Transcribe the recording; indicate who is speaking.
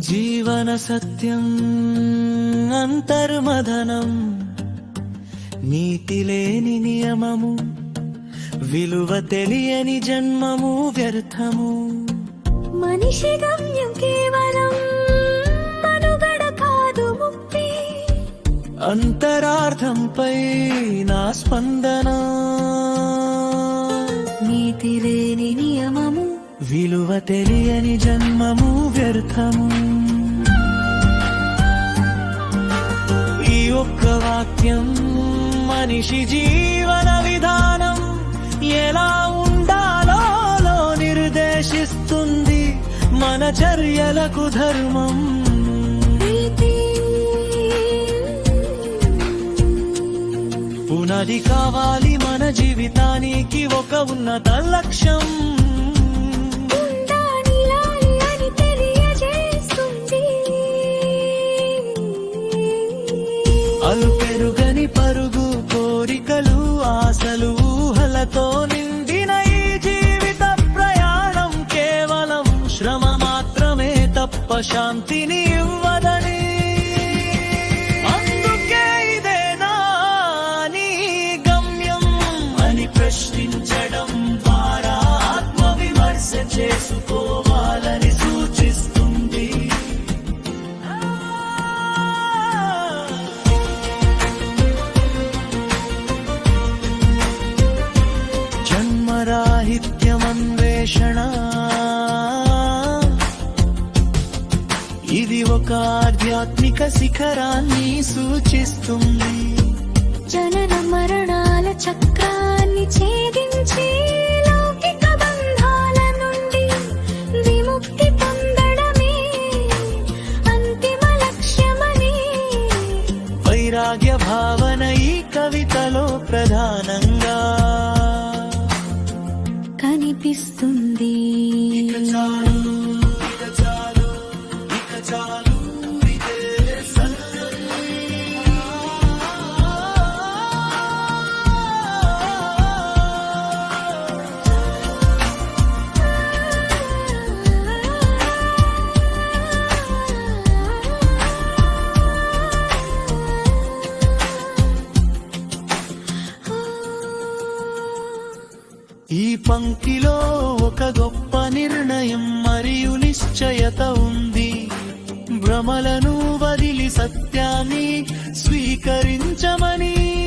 Speaker 1: జీవన సత్యం అంతర్మదనం నీతి లేని నియమము విలువ తెలియని జన్మము వ్యర్థము.
Speaker 2: మనిషి గమ్యం కేవలం మనుగడ కాదు ముక్తి
Speaker 1: అంతరార్థంపై నా స్పందన.
Speaker 2: నీతి లేని
Speaker 1: విలువ తెలియని జన్మము వ్యర్థము. ఈ ఒక్క వాక్యం మనిషి జీవన విధానం ఎలా ఉండాలో నిర్దేశిస్తుంది మన చర్యలకు ధర్మం. పునది కావాలి మన జీవితానికి ఒక ఉన్నత లక్ష్యం. ఊహలతో నిండిన ఈ జీవిత ప్రయాణం కేవలం శ్రమ మాత్రమే తప్ప శాంతిని జన్మరాహిత్యమన్వేషణ ఇది ఒక ఆధ్యాత్మిక శిఖరాన్ని సూచిస్తుంది.
Speaker 2: జనన మరణాల చక్రాన్ని ఛేదించి లౌకిక బంధాల నుండి విముక్తి పొందడమే అంతిమ లక్ష్యమని.
Speaker 1: వైరాగ్య భావన ఈ కవితలో ప్రధానంగా
Speaker 2: కనిపిస్తుంది.
Speaker 1: ఈ పంక్తిలో ఒక గొప్ప నిర్ణయం మరియు నిశ్చయత ఉంది. భ్రమలను వదిలి సత్యాన్ని స్వీకరించమని